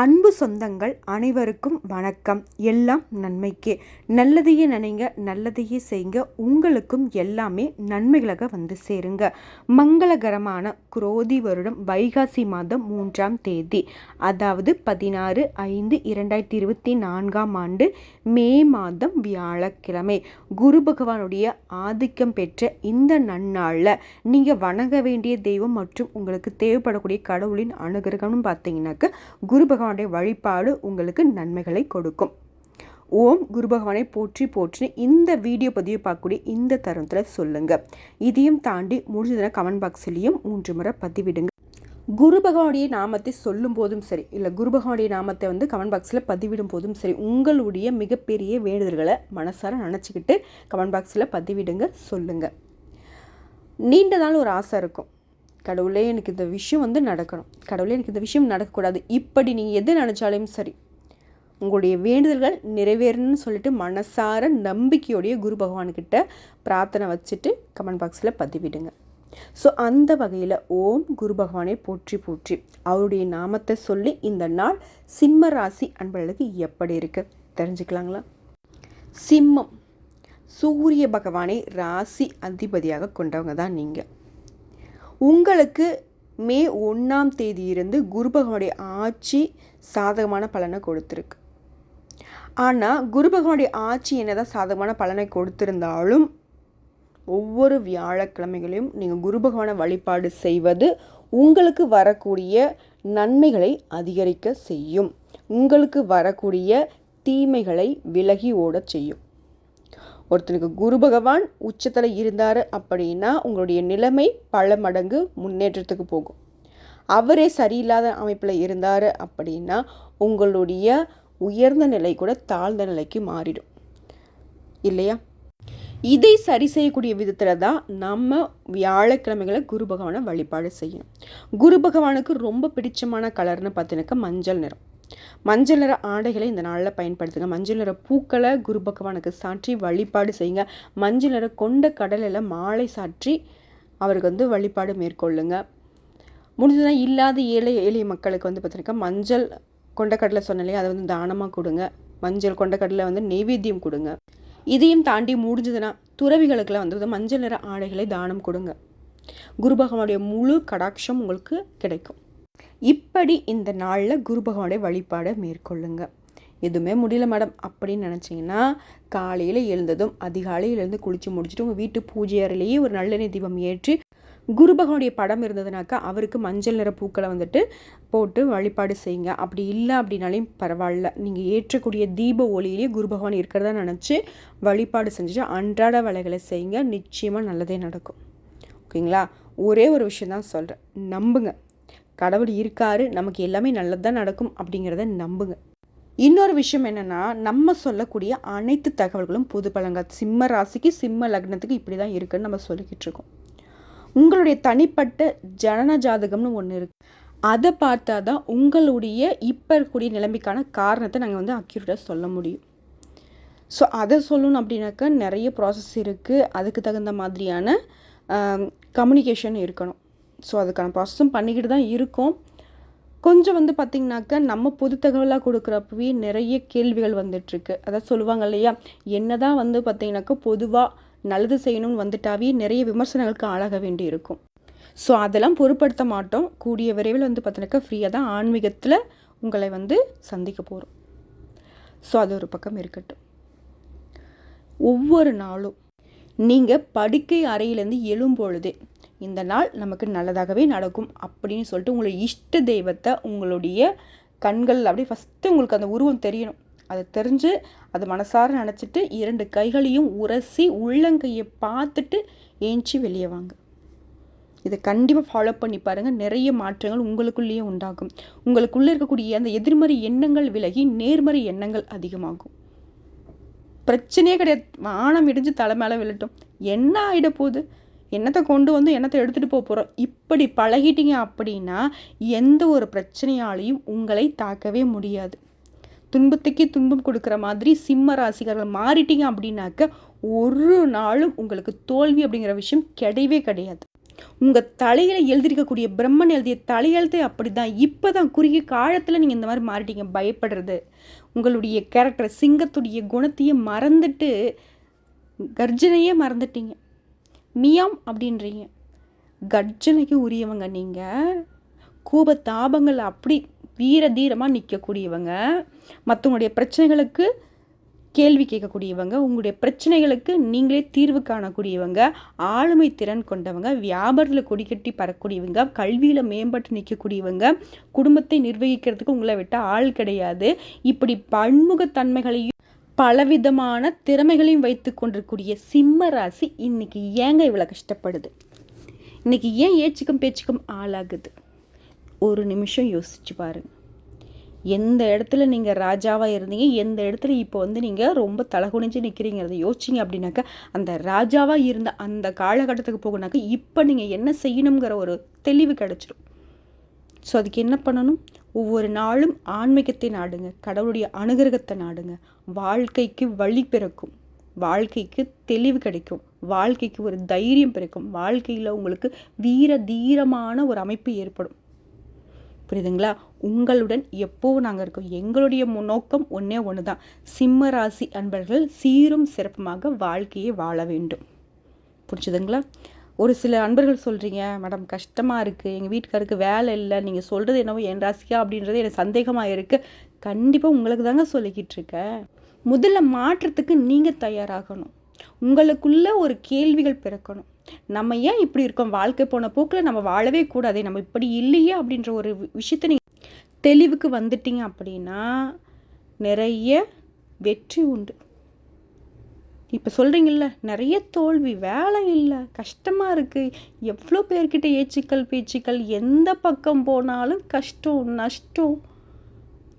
அன்பு சொந்தங்கள் அனைவருக்கும் வணக்கம். எல்லாம் நன்மைக்கே. நல்லதையே நினைங்க நல்லதையே செய்யுங்க. உங்களுக்கும் எல்லாமே நன்மைகளாக வந்து சேருங்க. மங்களகரமான குரோதி வருடம் வைகாசி மாதம் மூன்றாம் தேதி. அதாவது பதினாறு ஐந்து இரண்டாயிரத்தி இருபத்தி நான்காம் ஆண்டு மே மாதம் வியாழக்கிழமை. குரு பகவானுடைய ஆதிக்கம் பெற்ற இந்த நன்னாளில் நீங்கள் வணங்க வேண்டிய தெய்வம் மற்றும் உங்களுக்கு தேவைப்படக்கூடிய கடவுளின் அனுகிரகம்னு பார்த்தீங்கன்னாக்க குரு பகவானுடைய வழிபாடு உங்களுக்கு நன்மைகளை கொடுக்கும். ஓம் குரு பகவானை போற்றி போற்றி இந்த வீடியோ பதிவு பார்க்கக்கூடிய இந்த தருணத்தில் சொல்லுங்கள் இதையும் தாண்டி முடிஞ்சதுன்னா கமெண்ட் பாக்ஸ்லேயும் மூன்று முறை பதிவிடுங்க. குரு பகவானுடைய நாமத்தை சொல்லும் போதும் சரி இல்லை குரு பகவானுடைய நாமத்தை வந்து கமெண்ட் பாக்ஸில் பதிவிடும் போதும் சரி உங்களுடைய மிகப்பெரிய வேண்டுதல்களை மனசார நினச்சிக்கிட்டு கமெண்ட் பாக்ஸில் பதிவிடுங்க சொல்லுங்கள் நீண்ட நாள் ஒரு ஆசை இருக்கும். கடவுளே எனக்கு இந்த விஷயம் வந்து நடக்கணும். கடவுளே எனக்கு இந்த விஷயம் நடக்கக்கூடாது. இப்படி நீங்கள் எது நினச்சாலும் சரி உங்களுடைய வேண்டுதல்கள் நிறைவேறணும்னு சொல்லிட்டு மனசார நம்பிக்கையோடைய குரு பகவான்கிட்ட பிரார்த்தனை வச்சுட்டு கமெண்ட் பாக்ஸில் பதிவிடுங்க. ஸோ அந்த வகையில் ஓம் குரு பகவானை போற்றி போற்றி. அவருடைய நாமத்தை சொல்லி இந்த நாள் சிம்ம ராசி அன்பர்களுக்கு எப்படி இருக்குது தெரிஞ்சுக்கலாங்களா? சிம்மம் சூரிய பகவானை ராசி அதிபதியாக கொண்டவங்க தான் நீங்கள் உங்களுக்கு மே ஒன்றாம் தேதியிலிருந்து குரு பகவானுடைய ஆட்சி சாதகமான பலனை கொடுத்துருக்கு. ஆனால் குரு பகவானுடைய ஆட்சி என்னதான் சாதகமான பலனை கொடுத்திருந்தாலும் ஒவ்வொரு வியாழக்கிழமைகளையும் நீங்கள் குரு பகவானை வழிபாடு செய்வது உங்களுக்கு வரக்கூடிய நன்மைகளை அதிகரிக்க செய்யும். உங்களுக்கு வரக்கூடிய தீமைகளை விலகி ஓடச் செய்யும். ஒருத்தனுக்கு குரு பகவான் உச்சத்தில் இருந்தார் அப்படின்னா உங்களுடைய நிலைமை பல மடங்கு முன்னேற்றத்துக்கு போகும். அவரே சரியில்லாத அமைப்பில் இருந்தார் அப்படின்னா உங்களுடைய உயர்ந்த நிலை கூட தாழ்ந்த நிலைக்கு மாறிடும். இல்லையா? இதை சரி செய்யக்கூடிய விதத்தில் தான் நம்ம வியாழக்கிழமைகளை குரு பகவானை வழிபாடு செய்யணும். குரு பகவானுக்கு ரொம்ப பிடிச்சமான கலர்னு பார்த்தீங்கன்னாக்கா மஞ்சள் நிறம். மஞ்சள் நிற ஆடைகளை இந்த நாளில் பயன்படுத்துங்க. மஞ்சள் நிற பூக்களை குரு பகவானுக்கு சாற்றி வழிபாடு செய்யுங்க. மஞ்சள் நிற கொண்ட கடலில் மாலை சாற்றி அவருக்கு வந்து வழிபாடு மேற்கொள்ளுங்க. முடிஞ்சதுனா இல்லாத ஏழை ஏழை மக்களுக்கு வந்து பார்த்தீங்கன்னா மஞ்சள் கொண்டக்கடலை சொன்னாலே அதை வந்து தானமாக கொடுங்க. மஞ்சள் கொண்டக்கடலை வந்து நெய்வேத்தியம் கொடுங்க. இதையும் தாண்டி முடிஞ்சதுன்னா துறவிகளுக்கெல்லாம் வந்து மஞ்சள் நிற ஆடைகளை தானம் கொடுங்க. குரு பகவானுடைய முழு கடாட்சம் உங்களுக்கு கிடைக்கும். இப்படி இந்த நாளில் குரு பகவானுடைய வழிபாடை மேற்கொள்ளுங்க. எதுவுமே முடியல மேடம் அப்படின்னு நினச்சிங்கன்னா காலையில் எழுந்ததும் அதிகாலையில் எழுந்து குளித்து முடிச்சுட்டு உங்கள் வீட்டு பூஜை அறையிலேயே ஒரு நல்லெண்ணெய் தீபம் ஏற்றி குரு பகவானுடைய படம் இருந்ததுனாக்கா அவருக்கு மஞ்சள் நிற பூக்களை வந்துட்டு போட்டு வழிபாடு செய்யுங்க. அப்படி இல்லை அப்படின்னாலையும் பரவாயில்ல. நீங்கள் ஏற்றக்கூடிய தீப ஒளியிலேயே குரு பகவான் இருக்கிறதா நினச்சி வழிபாடு செஞ்சுட்டு அன்றாட வேலைகளை செய்யுங்க. நிச்சயமாக நல்லதே நடக்கும். ஓகேங்களா? ஒரே ஒரு விஷயம் தான் சொல்கிறேன் நம்புங்க. கடவுள் இருக்காரு நமக்கு எல்லாமே நல்லது தான் நடக்கும் அப்படிங்கிறத நம்புங்க. இன்னொரு விஷயம் என்னென்னா நம்ம சொல்லக்கூடிய அனைத்து தகவல்களும் பொது பழங்கள். சிம்ம ராசிக்கு சிம்ம லக்னத்துக்கு இப்படி தான் இருக்குன்னு நம்ம சொல்லிக்கிட்டு இருக்கோம். உங்களுடைய தனிப்பட்ட ஜனன ஜாதகம்னு ஒன்று இருக்குது அதை பார்த்தா தான் உங்களுடைய இப்போ இருக்கக்கூடிய நிலைமைக்கான காரணத்தை நாங்கள் வந்து அக்யூரேட்டாக சொல்ல முடியும். ஸோ அதை சொல்லணும் அப்படின்னாக்கா நிறைய ப்ராசஸ் இருக்குது அதுக்கு தகுந்த மாதிரியான கம்யூனிகேஷன் இருக்கணும். ஸோ அதுக்கான ப்ராசஸும் பண்ணிக்கிட்டு தான் இருக்கோம். கொஞ்சம் வந்து பார்த்திங்கனாக்கா நம்ம பொது தகவலாக கொடுக்குறப்பவே நிறைய கேள்விகள் வந்துட்டுருக்கு. அதாவது சொல்லுவாங்க இல்லையா? என்ன தான் வந்து பார்த்திங்கனாக்கா பொதுவாக நல்லது செய்யணும்னு வந்துட்டாவே நிறைய விமர்சனங்களுக்கு ஆளாக வேண்டி இருக்கும். ஸோ அதெல்லாம் பொருட்படுத்த மாட்டோம். கூடிய விரைவில் வந்து பார்த்தினாக்கா ஃப்ரீயாக தான் ஆன்மீகத்தில் உங்களை வந்து சந்திக்க போகிறோம் ஸோ அது ஒரு பக்கம் இருக்கட்டும். ஒவ்வொரு நாளும் நீங்கள் படுக்கை அறையிலேருந்து எழும்பொழுதே இந்த நாள் நமக்கு நல்லதாகவே நடக்கும் அப்படின்னு சொல்லிட்டு உங்களுடைய இஷ்ட தெய்வத்தை உங்களுடைய கண்கள் அப்படியே ஃபஸ்ட்டு உங்களுக்கு அந்த உருவம் தெரியணும். அதை தெரிஞ்சு அதை மனசார நினச்சிட்டு இரண்டு கைகளையும் உரசி உள்ளங்கையை பார்த்துட்டு ஏஞ்சி வெளியே வாங்க. இதை கண்டிப்பாக ஃபாலோ பண்ணி பாருங்கள் நிறைய மாற்றங்கள் உங்களுக்குள்ளேயே உண்டாகும். உங்களுக்குள்ளே இருக்கக்கூடிய அந்த எதிர்மறை எண்ணங்கள் விலகி நேர்மறை எண்ணங்கள் அதிகமாகும். பிரச்சனையே கிடையாது. வானம் இடிஞ்சு தலை மேலே விழட்டும். என்ன ஆகிட போகுது? என்னத்தை கொண்டு வந்து என்னத்தை எடுத்துகிட்டு போக போகிறோம் இப்படி பழகிட்டீங்க அப்படின்னா எந்த ஒரு பிரச்சனையாலையும் உங்களை தாக்கவே முடியாது. துன்பத்துக்கே துன்பம் கொடுக்குற மாதிரி சிம்ம ராசிகர்கள் மாறிட்டீங்க அப்படின்னாக்க ஒரு நாளும் உங்களுக்கு தோல்வி அப்படிங்கிற விஷயம் கிடையவே கிடையாது. உங்கள் தலையில் எழுதியிருக்கக்கூடிய பிரம்மன் எழுதிய தலையெழுத்தே அப்படி தான் இப்போ தான் குறுகிய காலத்தில் நீங்கள் இந்த மாதிரி மாறிட்டீங்க. பயப்படுறது. உங்களுடைய கேரக்டர் சிங்கத்துடைய குணத்தையே மறந்துட்டு கர்ஜனையே மறந்துட்டீங்க. மியாம் அப்படின்றீங்க. கர்ஜனைக்கு உரியவங்க நீங்கள் கோப தாபங்கள் அப்படி வீர தீரமாக நிற்கக்கூடியவங்க மற்றவங்களுடைய பிரச்சனைகளுக்கு கேள்வி கேட்கக்கூடியவங்க உங்களுடைய பிரச்சனைகளுக்கு நீங்களே தீர்வு காணக்கூடியவங்க ஆளுமை திறன் கொண்டவங்க வியாபாரத்தில் கொடிக்கட்டி பறக்கூடியவங்க கல்வியில் மேம்பட்டு நிற்கக்கூடியவங்க குடும்பத்தை நிர்வகிக்கிறதுக்கு உங்களை விட்டால் ஆள் கிடையாது. இப்படி பன்முகத்தன்மைகளையும் பலவிதமான திறமைகளையும் வைத்து கொண்டிருக்கூடிய சிம்ம ராசி இன்னைக்கு ஏங்க இவ்வளோ கஷ்டப்படுது? இன்னைக்கு ஏன் ஏச்சுக்கும் பேச்சுக்கும் ஆளாகுது? ஒரு நிமிஷம் யோசிச்சு பாருங்கள் எந்த இடத்துல நீங்கள் ராஜாவாக இருந்தீங்க எந்த இடத்துல இப்போ வந்து நீங்கள் ரொம்ப தலகுனிஞ்சு நிற்கிறீங்கிறத யோசிச்சிங்க அப்படின்னாக்கா அந்த ராஜாவாக இருந்த அந்த காலகட்டத்துக்கு போகணாக்கா இப்போ நீங்கள் என்ன செய்யணுங்கிற ஒரு தெளிவு கிடச்சிரும். ஸோ அதுக்கு என்ன பண்ணணும்? ஒவ்வொரு நாளும் ஆன்மீகத்தை நாடுங்க. கடவுளுடைய அனுகிரகத்தை நாடுங்க. வாழ்க்கைக்கு வழி பிறக்கும். வாழ்க்கைக்கு தெளிவு கிடைக்கும். வாழ்க்கைக்கு ஒரு தைரியம் பிறக்கும். வாழ்க்கையில் உங்களுக்கு வீர தீரமான ஒரு அமைப்பு ஏற்படும். புரியுதுங்களா? உங்களுடன் எப்போவும் நாங்கள் இருக்கோம். எங்களுடைய நோக்கம் ஒன்றே ஒன்று தான் சிம்ம ராசி அன்பர்கள் சீரும் சிறப்புமாக வாழ்க்கையை வாழ வேண்டும். புரிச்சுதுங்களா ஒரு சில அன்பர்கள் சொல்கிறீங்க மேடம் கஷ்டமாக இருக்குது எங்கள் வீட்டுக்காருக்கு வேலை இல்லை. நீங்கள் சொல்கிறது என்னவோ என் ராசியா? அப்படின்றது எனக்கு சந்தேகமாக இருக்குது கண்டிப்பாக உங்களுக்கு தாங்க சொல்லிக்கிட்டு இருக்கேன். முதல்ல மாற்றத்துக்கு நீங்கள் தயாராகணும். உங்களுக்குள்ள ஒரு கேள்விகள் பிறக்கணும். நம்ம ஏன் இப்படி இருக்கோம்? வாழ்க்கை போன போக்கில் நம்ம வாழவே கூடாது நம்ம இப்படி இல்லையே அப்படின்ற ஒரு விஷயத்தை நீங்கள் தெளிவுக்கு வந்துட்டீங்க அப்படின்னா நிறைய வெற்றி உண்டு. இப்போ சொல்கிறீங்கல்ல நிறைய தோல்வி வேலை இல்லை கஷ்டமாக இருக்குது எவ்வளோ பேர்கிட்ட ஏச்சுக்கள் பேச்சுக்கள் எந்த பக்கம் போனாலும் கஷ்டம் நஷ்டம்.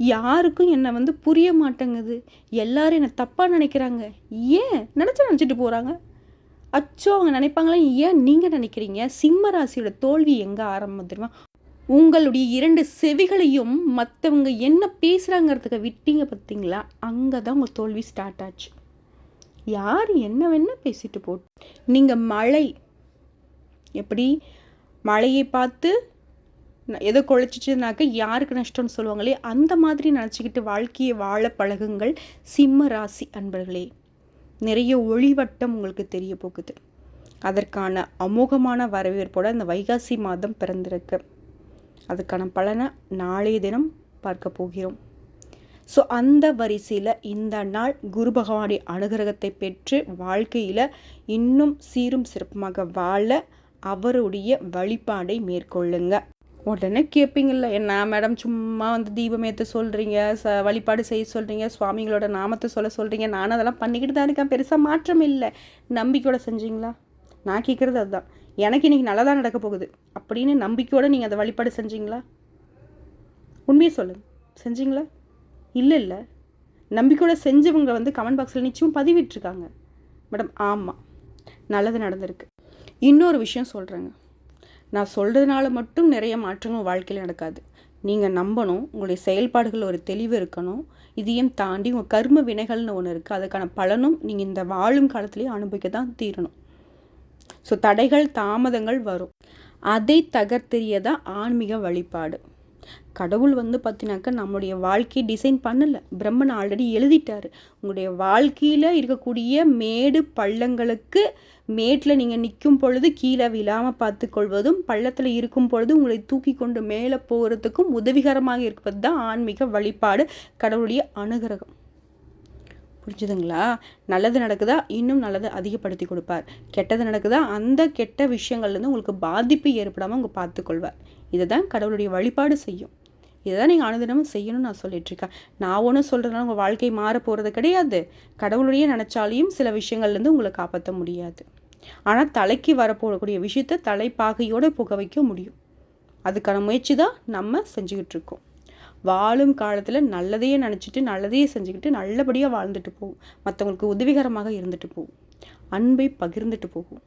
யாருக்கும் என்னை வந்து புரிய மாட்டேங்குது. எல்லாரும் என்னை தப்பாக நினைக்கிறாங்க. ஏன்? நினச்சா நினச்சிட்டு போகிறாங்க அச்சோ அவங்க நினைப்பாங்களா? ஏன் நீங்கள் நினைக்கிறீங்க? சிம்ம ராசியோட தோல்வி எங்கே ஆரம்பம் தெரியுமா? உங்களுடைய இரண்டு செவிகளையும் மற்றவங்க என்ன பேசுகிறாங்கிறதுக்கு விட்டீங்க பார்த்தீங்களா? அங்கே தான் உங்கள் தோல்வி ஸ்டார்ட் ஆச்சு. யார் என்ன வேணால் பேசிட்டு போட்டு நீங்கள் மழை. எப்படி? மழையை பார்த்து எதை குழைச்சிச்சுனாக்க யாருக்கு நஷ்டம்னு சொல்லுவாங்களே அந்த மாதிரி நினச்சிக்கிட்டு வாழ்க்கையை வாழ பழகுங்கள் சிம்ம ராசி அன்பர்களே. நிறைய ஒளிவட்டம் உங்களுக்கு தெரிய போகுது. அதற்கான அமோகமான வரவேற்போட இந்த வைகாசி மாதம் பிறந்திருக்கு. அதுக்கான பலனை நாளைய தினம் பார்க்க போகிறோம். ஸோ அந்த வரிசையில் இந்த நாள் குரு பகவானுடைய அனுகிரகத்தை பெற்று வாழ்க்கையில் இன்னும் சீரும் சிறப்புமாக வாழ அவருடைய வழிபாடை மேற்கொள்ளுங்க. உடனே கேட்பீங்கள்ல என்ன மேடம் சும்மா வந்து தீபம் ஏற்ற சொல்கிறீங்க ச வழிபாடு செய்ய சொல்கிறீங்க சுவாமிகளோட நாமத்தை சொல்ல சொல்கிறீங்க நானும் அதெல்லாம் பண்ணிக்கிட்டு தான் இருக்கேன் பெருசாக மாற்றம் இல்லை. நம்பிக்கையோட செஞ்சீங்களா? நான் கேட்குறது அதுதான் எனக்கு இன்றைக்கி நல்லதாக நடக்க போகுது. அப்படின்னு நம்பிக்கையோடு நீங்கள் அதை வழிபாடு செஞ்சீங்களா? உண்மையை சொல்லுங்கள் செஞ்சீங்களா? இல்லை இல்லை. நம்பிக்கையோட செஞ்சவங்க வந்து கமெண்ட் பாக்ஸில் நிச்சயம் பதிவிட்டுருக்காங்க. மேடம் ஆமாம் நல்லது நடந்திருக்கு. இன்னொரு விஷயம் சொல்கிறேங்க நான் சொல்கிறதுனால மட்டும் நிறைய மாற்றங்கள் வாழ்க்கையில் நடக்காது. நீங்கள் நம்பணும் உங்களுடைய செயல்பாடுகள் ஒரு தெளிவு இருக்கணும். இதையும் தாண்டி உங்கள் கர்ம வினைகள்னு ஒன்று இருக்குது அதுக்கான பலனும் நீங்கள் இந்த வாழும் காலத்துலேயே அனுபவிக்க தான் தீரணும். ஸோ தடைகள் தாமதங்கள் வரும். அதை தகர்த்தெறியதான் ஆன்மீக வழிபாடு. கடவுள் வந்து பார்த்தினாக்கா நம்முடைய வாழ்க்கையை டிசைன் பண்ணலை. பிரம்மன் ஆல்ரெடி எழுதிட்டார். உங்களுடைய வாழ்க்கையில் இருக்கக்கூடிய மேடு பள்ளங்களுக்கு மேட்டில் நீங்கள் நிற்கும் பொழுது கீழே விழாமல் பார்த்து கொள்வதும் பள்ளத்தில் இருக்கும் பொழுது உங்களை தூக்கி கொண்டு மேலே போகிறதுக்கும் உதவிகரமாக இருப்பது தான் ஆன்மீக வழிபாடு கடவுளுடைய அனுகிரகம். புரிஞ்சுதுங்களா? நல்லது நடக்குதா? இன்னும் நல்லதை அதிகப்படுத்தி கொடுப்பார். கெட்டது நடக்குதா? அந்த கெட்ட விஷயங்கள்லேருந்து உங்களுக்கு பாதிப்பு ஏற்படாமல் உங்கள் பார்த்துக்கொள்வார். இதை தான் கடவுளுடைய வழிபாடு செய்யும். இதை தான் நீங்கள் அனுதினமும் செய்யணும்னு நான் சொல்லிகிட்ருக்கேன் நான் ஒன்றும் சொல்கிறதுனால உங்கள் வாழ்க்கை மாற போகிறது கிடையாது. கடவுளுடைய நினச்சாலையும் சில விஷயங்கள்லேருந்து உங்களை காப்பாற்ற முடியாது. ஆனால் தலைக்கு வரப்போகக்கூடிய விஷயத்த தலைப்பாகையோடு புக வைக்க முடியும். அதுக்கான முயற்சி தான் நம்ம செஞ்சுக்கிட்டு இருக்கோம். வாழும் காலத்தில் நல்லதையே நினச்சிட்டு நல்லதையே செஞ்சுக்கிட்டு நல்லபடியாக வாழ்ந்துட்டு போகும் மற்றவங்களுக்கு உதவிகரமாக இருந்துட்டு போகும் அன்பை பகிர்ந்துட்டு போகும்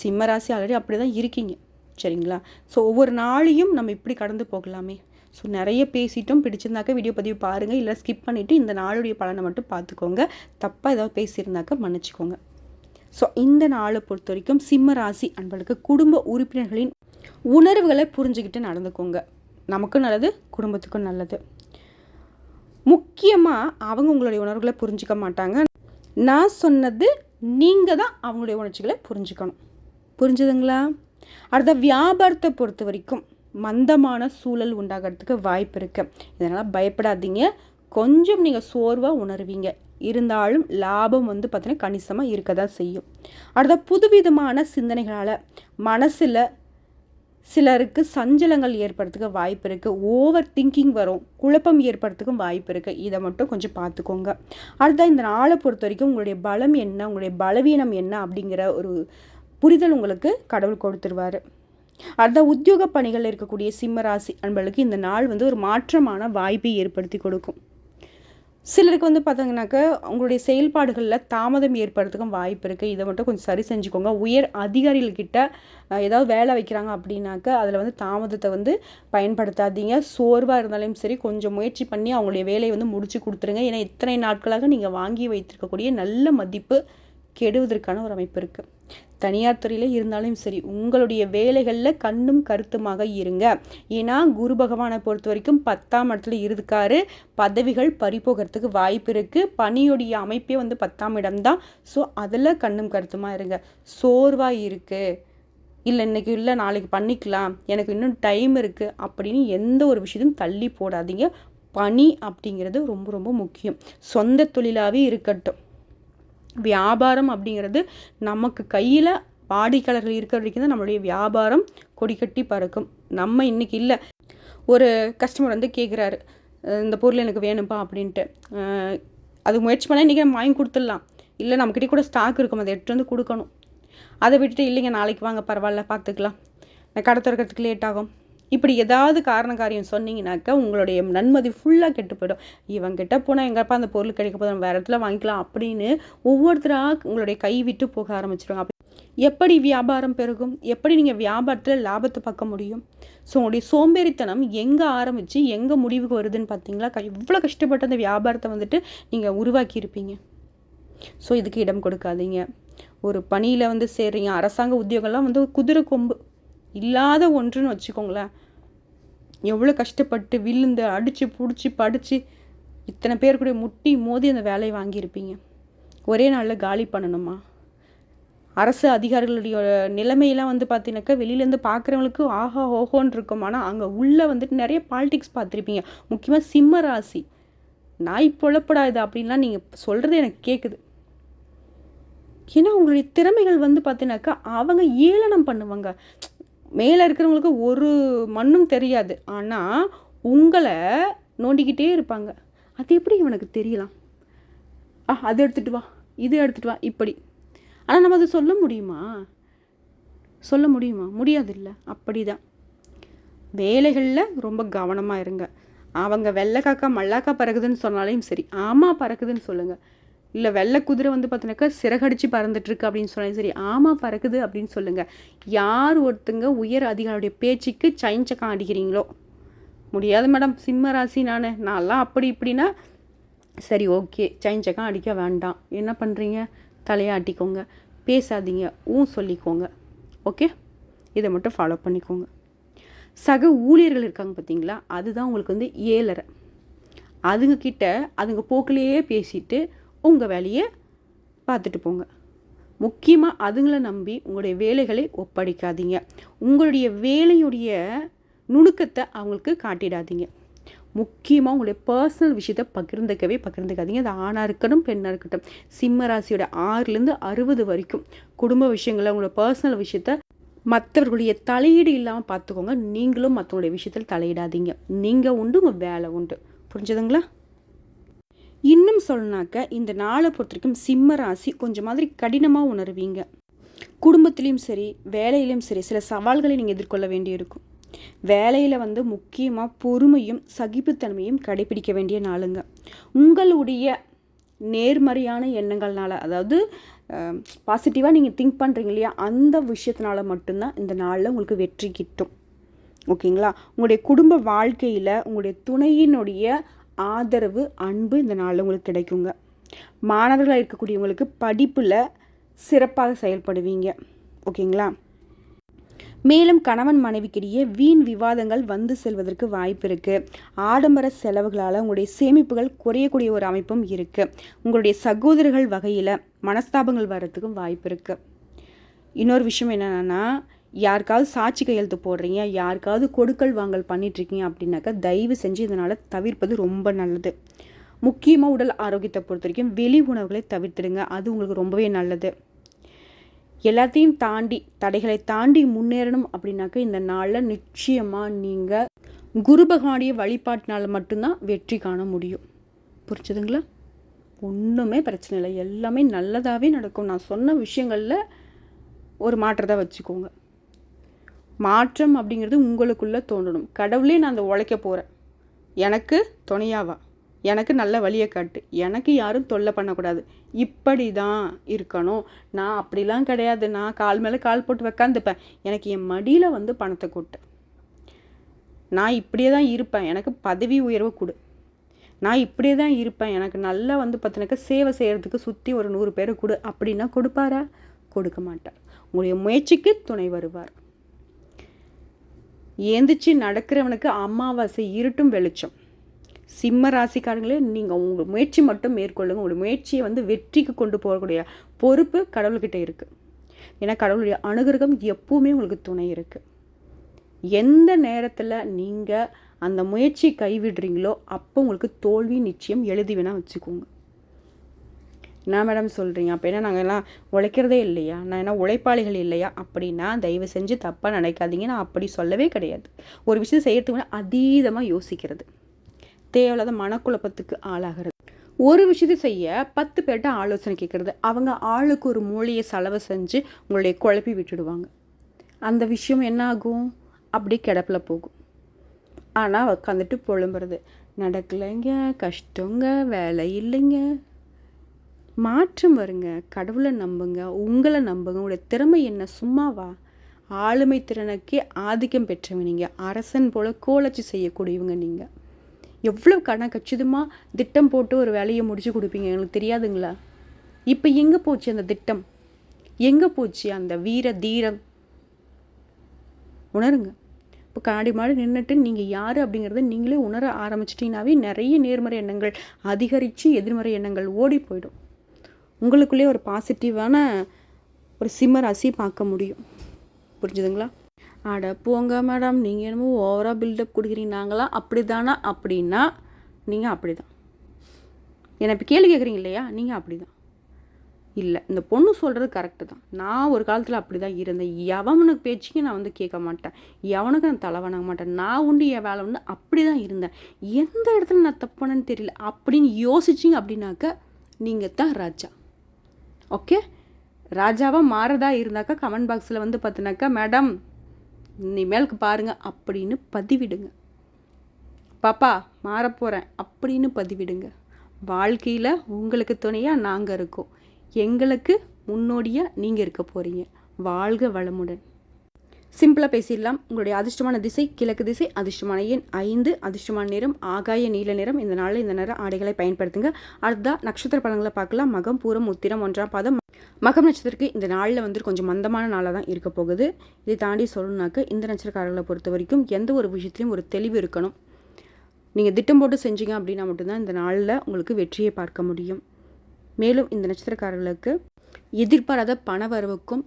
சிம்மராசி ஆல்ரெடி அப்படி தான் இருக்கீங்க. சரிங்களா? ஸோ ஒவ்வொரு நாளையும் நம்ம இப்படி கடந்து போகலாமே. ஸோ நிறைய பேசிட்டும். பிடிச்சிருந்தாக்க வீடியோ பதிவு பாருங்கள் இல்லை ஸ்கிப் பண்ணிவிட்டு இந்த நாளுடைய பலனை மட்டும் பார்த்துக்கோங்க. தப்பாக ஏதாவது பேசியிருந்தாக்க மன்னிச்சிக்கோங்க. ஸோ இந்த நாளை பொறுத்த வரைக்கும் சிம்ம ராசி அன்பளுக்கு குடும்ப உறுப்பினர்களின் உணர்வுகளை புரிஞ்சுக்கிட்டு நடந்துக்கோங்க. நமக்கும் நல்லது குடும்பத்துக்கும் நல்லது. முக்கியமாக அவங்க உங்களுடைய உணர்வுகளை புரிஞ்சிக்க மாட்டாங்க. நான் சொன்னது நீங்கள் தான் அவங்களுடைய உணர்ச்சிகளை புரிஞ்சுக்கணும். புரிஞ்சுதுங்களா? அடுத்த வியாபாரத்தை பொறுத்த வரைக்கும் மந்தமான சூழல் உண்டாகிறதுக்கு வாய்ப்பு இருக்குது இதனால் பயப்படாதீங்க. கொஞ்சம் நீங்கள் சோர்வாக உணர்வீங்க. இருந்தாலும் லாபம் வந்து பார்த்தீங்கன்னா கணிசமாக இருக்க தான் செய்யும். அடுத்த புதுவிதமான சிந்தனைகளால் மனசில் சிலருக்கு சஞ்சலங்கள் ஏற்படுறதுக்கு வாய்ப்பு இருக்குது ஓவர் திங்கிங் வரும். குழப்பம் ஏற்படுறதுக்கும் வாய்ப்பு இருக்குது இதை மட்டும் கொஞ்சம் பார்த்துக்கோங்க அடுத்த இந்த நாளை பொறுத்த வரைக்கும் உங்களுடைய பலம் என்ன? உங்களுடைய பலவீனம் என்ன? அப்படிங்கிற ஒரு புரிதல் உங்களுக்கு கடவுள் கொடுத்துருவார். அடுத்த உத்தியோக பணிகளில் இருக்கக்கூடிய சிம்மராசி அன்பர்களுக்கு இந்த நாள் வந்து ஒரு மாற்றமான வாய்ப்பை ஏற்படுத்தி கொடுக்கும். சிலருக்கு வந்து பார்த்தீங்கன்னாக்கா உங்களுடைய செயல்பாடுகளில் தாமதம் ஏற்படுறதுக்கும் வாய்ப்பு இருக்குது இதை மட்டும் கொஞ்சம் சரி செஞ்சுக்கோங்க. உயர் அதிகாரிகள்கிட்ட ஏதாவது வேலை வைக்கிறாங்க அப்படின்னாக்க அதில் வந்து தாமதத்தை வந்து பயன்படுத்தாதீங்க. சோர்வாக இருந்தாலும் சரி கொஞ்சம் முயற்சி பண்ணி அவங்களுடைய வேலையை வந்து முடிச்சு கொடுத்துருங்க. ஏன்னா இத்தனை நாட்களாக நீங்கள் வாங்கி வைத்திருக்கக்கூடிய நல்ல மதிப்பு கெடுவதற்கான ஒரு அமைப்பு இருக்குது தனியார் துறையில் இருந்தாலும் சரி உங்களுடைய வேலைகளில் கண்ணும் கருத்துமாக இருங்க. ஏன்னா குரு பகவானை பொறுத்த வரைக்கும் பத்தாம் இடத்துல இருக்காரு. பதவிகள் பறிப்போகிறதுக்கு வாய்ப்பு இருக்குது பணியுடைய அமைப்பே வந்து பத்தாம் இடம்தான். ஸோ அதில் கண்ணும் கருத்துமாக இருங்க. சோர்வாக இருக்குது இல்லை இன்றைக்கி இல்லை நாளைக்கு பண்ணிக்கலாம். எனக்கு இன்னும் டைம் இருக்குது அப்படின்னு எந்த ஒரு விஷயத்தையும் தள்ளி போடாதீங்க. பணி அப்படிங்கிறது ரொம்ப ரொம்ப முக்கியம். சொந்த தொழிலாகவே இருக்கட்டும். வியாபாரம் அப்படிங்கிறது நமக்கு கையில் வாடிக்கையாளர்கள் இருக்கிற வரைக்கும் தான் நம்மளுடைய வியாபாரம் கொடிக்கட்டி பறக்கும். நம்ம இன்றைக்கி இல்லை. ஒரு கஸ்டமர் வந்து கேட்குறாரு இந்த பொருள் எனக்கு வேணும்ப்பா அப்படின்ட்டு. அது முயற்சி பண்ணால் இன்றைக்கி நம்ம வாங்கி கொடுத்துடலாம். இல்லை நம்மக்கிட்டே கூட ஸ்டாக் இருக்கும். அதை எடுத்துகிட்டு வந்து கொடுக்கணும். அதை விட்டுட்டு இல்லைங்க நாளைக்கு வாங்க பரவாயில்ல பார்த்துக்கலாம். நான் கடை திறக்கிறதுக்கு லேட் ஆகும். இப்படி ஏதாவது காரண காரியம் சொன்னீங்கனாக்கா உங்களுடைய நன்மதி ஃபுல்லாக கெட்டு போயிடும். இவங்கிட்ட போனால் எங்கப்பா அந்த பொருள் கிடைக்க போதும் வேறு இடத்துல வாங்கிக்கலாம் அப்படின்னு ஒவ்வொருத்தராக உங்களுடைய கை விட்டு போக ஆரம்பிச்சிடுவாங்க எப்படி வியாபாரம் பெருகும்? எப்படி நீங்கள் வியாபாரத்தில் லாபத்தை பார்க்க முடியும்? ஸோ உங்களுடைய சோம்பேறித்தனம் எங்கே ஆரம்பித்து எங்கே முடிவுக்கு வருதுன்னு பார்த்தீங்களா எவ்வளோ கஷ்டப்பட்டு அந்த வியாபாரத்தை வந்துட்டு நீங்கள் உருவாக்கியிருப்பீங்க ஸோ இதுக்கு இடம் கொடுக்காதீங்க. ஒரு பணியில் வந்து சேர்றீங்க அரசாங்க உத்தியோகம்லாம் வந்து குதிரை கொம்பு இல்லாத ஒன்றுன்னு வச்சுக்கோங்களேன். எவ்வளோ கஷ்டப்பட்டு விழுந்து அடித்து பிடிச்சி படித்து இத்தனை பேர் கூட முட்டி மோதி அந்த வேலையை வாங்கியிருப்பீங்க. ஒரே நாளில் காலி பண்ணணுமா? அரசு அதிகாரிகளுடைய நிலைமையெல்லாம் வந்து பார்த்தீங்கன்னாக்கா வெளியிலேருந்து பார்க்குறவங்களுக்கு ஆஹா ஓஹோன்னு இருக்கும். ஆனால் அங்கே உள்ளே வந்துட்டு நிறைய பாலிடிக்ஸ் பார்த்துருப்பீங்க. முக்கியமாக சிம்ம ராசி. நாய் புலப்படாது அப்படின்லாம் நீங்கள் சொல்கிறது எனக்கு கேட்குது ஏன்னா உங்களுடைய திறமைகள் வந்து பார்த்தீங்கன்னாக்கா அவங்க ஏளனம் பண்ணுவாங்க. மேலே இருக்கிறவங்களுக்கு ஒரு மண்ணும் தெரியாது. ஆனால் உங்களை நோண்டிக்கிட்டே இருப்பாங்க. அது எப்படி இவனுக்கு தெரியலாம்? ஆ அது எடுத்துகிட்டு வா. இது எடுத்துகிட்டு வா. இப்படி. ஆனால் நம்ம அதை சொல்ல முடியுமா? சொல்ல முடியுமா? முடியாதில்ல. அப்படி தான் வேலைகளில் ரொம்ப கவனமாக இருங்க. அவங்க வெள்ளைக்காக்கா மல்லாக்கா பறக்குதுன்னு சொன்னாலையும் சரி ஆமாம் பறக்குதுன்னு சொல்லுங்கள் இல்லை வெள்ளை குதிரை வந்து பார்த்தோன்னாக்கா சிறகடிச்சு பறந்துட்டுருக்கு அப்படின்னு சொன்னாலும் சரி ஆமாம் பறக்குது அப்படின்னு சொல்லுங்கள் யார் ஒருத்தங்க உயர் அதிகாரியுடைய பேச்சுக்கு சைன் சக்கம் அடிக்கிறீங்களோ? முடியாது மேடம் சிம்ம ராசி நான். நான்லாம் அப்படி இப்படின்னா சரி ஓகே சைன் சக்கம் அடிக்க வேண்டாம். என்ன பண்ணுறீங்க தலையாட்டிக்கோங்க. பேசாதீங்க ஊ சொல்லிக்கோங்க. ஓகே? இதை மட்டும் ஃபாலோ பண்ணிக்கோங்க. சக ஊழியர்கள் இருக்காங்க பார்த்தீங்களா அதுதான் உங்களுக்கு வந்து ஏழரை. அதுங்கக்கிட்ட அதுங்க போக்கிலேயே பேசிட்டு உங்கள் வேலையை பார்த்துட்டு போங்க. முக்கியமாக அதுங்களை நம்பி உங்களுடைய வேலைகளை ஒப்படைக்காதீங்க. உங்களுடைய வேலையுடைய நுணுக்கத்தை அவங்களுக்கு காட்டிடாதீங்க. முக்கியமாக உங்களுடைய பர்சனல் விஷயத்தை பகிர்ந்துக்கவே பகிர்ந்துக்காதீங்க. அது ஆணாக இருக்கட்டும் பெண்ணாக இருக்கட்டும். சிம்ம ராசியோட ஆறுலேருந்து அறுபது வரைக்கும் குடும்ப விஷயங்களை உங்களோட பர்சனல் விஷயத்த மற்றவர்களுடைய தலையீடு இல்லாமல் பார்த்துக்கோங்க. நீங்களும் மற்றவங்களுடைய விஷயத்தில் தலையிடாதீங்க. நீங்கள் உண்டு உங்கள் வேலை உண்டு. புரிஞ்சதுங்களா? இன்னும் சொல்லனாக்க இந்த நாளை பொறுத்த வரைக்கும் சிம்ம ராசி கொஞ்சம் மாதிரி கடினமாக உணர்வீங்க. குடும்பத்திலையும் சரி வேலையிலையும் சரி சில சவால்களை நீங்கள் எதிர்கொள்ள வேண்டியிருக்கும். வேலையில் வந்து முக்கியமாக பொறுமையும் சகிப்புத்தன்மையும் கடைபிடிக்க வேண்டிய நாளுங்க. உங்களுடைய நேர்மறையான எண்ணங்கள்னால அதாவது பாசிட்டிவாக நீங்கள் திங்க் பண்ணுறீங்க இல்லையா அந்த விஷயத்தினால மட்டும்தான் இந்த நாளில் உங்களுக்கு வெற்றி கிட்டும். ஓகேங்களா? உங்களுடைய குடும்ப வாழ்க்கையில் உங்களுடைய துணையினுடைய ஆதரவு அன்பு இந்த நாளில் உங்களுக்கு கிடைக்குங்க. மாணவர்களாக இருக்கக்கூடியவங்களுக்கு படிப்பில் சிறப்பாக செயல்படுவீங்க. ஓகேங்களா? மேலும் கணவன் மனைவிக்கிடையே வீண் விவாதங்கள் வந்து செல்வதற்கு வாய்ப்பு இருக்குது ஆடம்பர செலவுகளால் உங்களுடைய சேமிப்புகள் குறையக்கூடிய ஒரு அமைப்பும் இருக்குது உங்களுடைய சகோதரர்கள் வகையில் மனஸ்தாபங்கள் வர்றதுக்கும் வாய்ப்பு இருக்குது இன்னொரு விஷயம் என்னென்னா யாருக்காவது சாட்சி கையெழுத்து போடுறீங்க யாருக்காவது கொடுக்கல் வாங்கல் பண்ணிட்டுருக்கீங்க அப்படின்னாக்கா தயவு செஞ்சு இதனால் தவிர்ப்பது ரொம்ப நல்லது. முக்கியமாக உடல் ஆரோக்கியத்தை பொறுத்த வரைக்கும் வெளி உணவுகளை தவிர்த்துடுங்க அது உங்களுக்கு ரொம்பவே நல்லது. எல்லாத்தையும் தாண்டி தடைகளை தாண்டி முன்னேறணும் அப்படின்னாக்கா இந்த நாளில் நிச்சயமாக நீங்கள் குரு பகவானுடைய வழிபாட்டினால் மட்டும்தான் வெற்றி காண முடியும். புரிச்சுதுங்களா ஒன்றுமே பிரச்சனை இல்லை. எல்லாமே நல்லதாகவே நடக்கும். நான் சொன்ன விஷயங்களில் ஒரு மாற்றத்தை வச்சுக்கோங்க. மாற்றம் அப்படிங்கிறது உங்களுக்குள்ளே தோன்றணும். கடவுளே நான் அந்த உழைக்க போகிறேன் எனக்கு துணையாவா? எனக்கு நல்ல வழியை காட்டு. எனக்கு யாரும் தொல்லை பண்ணக்கூடாது. இப்படி தான் இருக்கணும். நான் அப்படிலாம் கிடையாது. நான் கால் மேலே கால் போட்டு உக்காந்துப்பேன். எனக்கு என் மடியில் வந்து பணத்தை கொட்டு. நான் இப்படியே தான் இருப்பேன். எனக்கு பதவி உயர்வு கொடு. நான் இப்படியே தான் இருப்பேன். எனக்கு நல்லா வந்து பார்த்தினாக்கா சேவை செய்கிறதுக்கு சுற்றி ஒரு நூறு பேரை கொடு. அப்படின்னா கொடுப்பாரா? கொடுக்க மாட்டார். உங்களுடைய முயற்சிக்கு துணை வருவார். ஏந்திச்சு நடக்கிறவனுக்கு அமாவாசை இருட்டும் வெளிச்சம். சிம்ம ராசிக்காரங்களே நீங்கள் உங்கள் முயற்சி மட்டும் மேற்கொள்ளுங்க. உங்களுடைய முயற்சியை வந்து வெற்றிக்கு கொண்டு போகக்கூடிய பொறுப்பு கடவுள்கிட்ட இருக்குது ஏன்னா கடவுளுடைய அனுகிரகம் எப்பவுமே உங்களுக்கு துணை இருக்குது எந்த நேரத்தில் நீங்கள் அந்த முயற்சி கைவிடுறீங்களோ அப்போ உங்களுக்கு தோல்வி நிச்சயம் எழுதி வேணால் வச்சுக்கோங்க. என்ன மேடம் சொல்கிறீங்க அப்போ என்ன நாங்கள் எல்லாம் உழைக்கிறதே இல்லையா? நான் என்ன உழைப்பாளிகள் இல்லையா? அப்படின்னா தயவு செஞ்சு தப்பாக நினைக்காதீங்க. நான் அப்படி சொல்லவே கிடையாது. ஒரு விஷயம் செய்யறதுக்கு அதீதமாக யோசிக்கிறது. தேவையில்லாத மனக்குழப்பத்துக்கு ஆளாகிறது. ஒரு விஷயத்தை செய்ய பத்து பேர்கிட்ட ஆலோசனை கேட்குறது. அவங்க ஆளுக்கு ஒரு மூளையை செலவு செஞ்சு உங்களுடைய குழப்பி விட்டுடுவாங்க. அந்த விஷயம் என்ன ஆகும்? அப்படி கிடப்பில் போகும். ஆனால் உட்காந்துட்டு புலம்புறது. நடக்கலைங்க கஷ்டங்க வேலை இல்லைங்க. மாற்றம் வருங்க. கடவுளை நம்புங்க. உங்களை நம்புங்க. உங்களுடைய திறமை என்ன? சும்மாவா? ஆளுமை திறனுக்கே ஆதிக்கம் பெற்றவங்க நீங்கள் அரசன் போல் கோலச்சி செய்யக்கூடியவங்க நீங்கள் எவ்வளோ கடன் கச்சிதமாக திட்டம் போட்டு ஒரு வேலையை முடிச்சு கொடுப்பீங்க? எங்களுக்கு தெரியாதுங்களா? இப்போ எங்கே போச்சு அந்த திட்டம்? எங்கே போச்சு அந்த வீர தீரம்? உணருங்க. இப்போ காடி மாடி நின்றுட்டு நீங்கள் யார் அப்படிங்கிறத நீங்களே உணர ஆரம்பிச்சிட்டிங்கனாவே நிறைய நேர்மறை எண்ணங்கள் அதிகரித்து எதிர்மறை எண்ணங்கள் ஓடி போயிடும். உங்களுக்குள்ளே ஒரு பாசிட்டிவான ஒரு சிம்ம ராசி பார்க்க முடியும். புரிஞ்சுதுங்களா? அட போங்க மேடம். நீங்கள் என்னமோ ஓவராக பில்டப் கொடுக்குறீங்க நாங்களாம் அப்படி தானா அப்படின்னா நீங்கள் அப்படி தான் என்னை இப்போ கேள்வி கேட்குறீங்க இல்லையா? நீங்கள் அப்படி தான் இல்லை இந்த பொண்ணு சொல்கிறது கரெக்டு தான். நான் ஒரு காலத்தில் அப்படி தான் இருந்தேன். எவனுக்கு பேச்சுக்கு நான் வந்து கேட்க மாட்டேன். எவனுக்கு நான் தலை வணங்க மாட்டேன். நான் உண்டு என் வேலை உண்டு அப்படி தான் இருந்தேன். எந்த இடத்துல நான் தப்புனேன்னு தெரியல. அப்படின்னு யோசிச்சிங்க அப்படின்னாக்க நீங்கள் தான் ராஜா. ஓகே ராஜாவாக மாறதா இருந்தாக்கா கமெண்ட் பாக்ஸில் வந்து பார்த்தினாக்கா மேடம் இனிமேலுக்கு பாருங்கள் அப்படின்னு பதிவிடுங்க. பாப்பா மாறப்போகிறேன் அப்படின்னு பதிவிடுங்க. வாழ்க்கையில் உங்களுக்கு துணையாக நாங்கள் இருக்கோம். எங்களுக்கு முன்னோடியாக நீங்கள் இருக்க போகிறீங்க வாழ்க வளமுடன். சிம்பிளாக பேசிடலாம். உங்களுடைய அதிர்ஷ்டமான திசை கிழக்கு திசை அதிர்ஷ்டமான எண் ஐந்து அதிர்ஷ்டமான நிறம் ஆகாய நீல நிறம். இந்த நாளில் இந்த நேரம் ஆடைகளை பயன்படுத்துங்க. அடுத்ததாக நட்சத்திர பழங்களை பார்க்கலாம். மகம் பூரம் உத்திரம் ஒன்றாம் பாதம். மகம் நட்சத்திரத்துக்கு இந்த நாளில் வந்து கொஞ்சம் மந்தமான நாளாக தான் இருக்க போகுது. இதை தாண்டி சொல்லணுனாக்க இந்த நட்சத்திரக்காரர்களை பொறுத்த வரைக்கும் எந்த ஒரு விஷயத்துலையும் ஒரு தெளிவு இருக்கணும். நீங்கள் திட்டம் போட்டு செஞ்சீங்க அப்படின்னா மட்டும்தான் இந்த நாளில் உங்களுக்கு வெற்றியை பார்க்க முடியும். மேலும் இந்த நட்சத்திரக்காரர்களுக்கு எதிர்பாராத பண வரவுக்கும்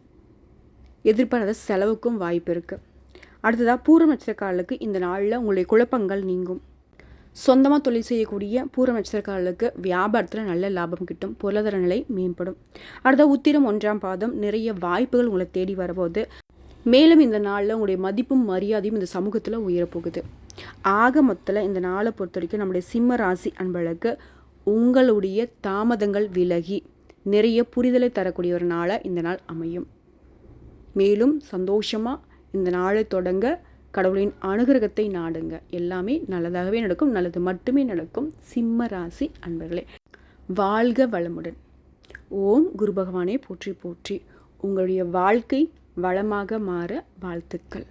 எதிர்பாராத செலவுக்கும் வாய்ப்பு இருக்குது அடுத்ததாக பூர்வ நட்சத்திரக்காரர்களுக்கு இந்த நாளில் உங்களுடைய குழப்பங்கள் நீங்கும். சொந்தமாக தொழில் செய்யக்கூடிய பூர்வ நட்சத்திரக்காரர்களுக்கு வியாபாரத்தில் நல்ல லாபம் கிட்டும் பொருளாதார நிலை மேம்படும். அடுத்த உத்திரம் ஒன்றாம் பாதம் நிறைய வாய்ப்புகள் உங்களை தேடி வரபோது மேலும் இந்த நாளில் உங்களுடைய மதிப்பும் மரியாதையும் இந்த சமூகத்தில் உயரப்போகுது. ஆக மொத்தத்தில் இந்த நாளை பொறுத்த வரைக்கும் நம்முடைய சிம்ம ராசி அன்பளுக்கு உங்களுடைய தாமதங்கள் விலகி நிறைய புரிதலை தரக்கூடிய ஒரு நாளாக இந்த நாள் அமையும். மேலும் சந்தோஷமாக இந்த நாளை தொடங்க கடவுளின் அனுகிரகத்தை நாடுங்க. எல்லாமே நல்லதாகவே நடக்கும் நல்லது மட்டுமே நடக்கும். சிம்ம ராசி அன்பர்களே வாழ்க வளமுடன். ஓம் குரு பகவானே போற்றி போற்றி. உங்களுடைய வாழ்க்கை வளமாக மாற வாழ்த்துக்கள்.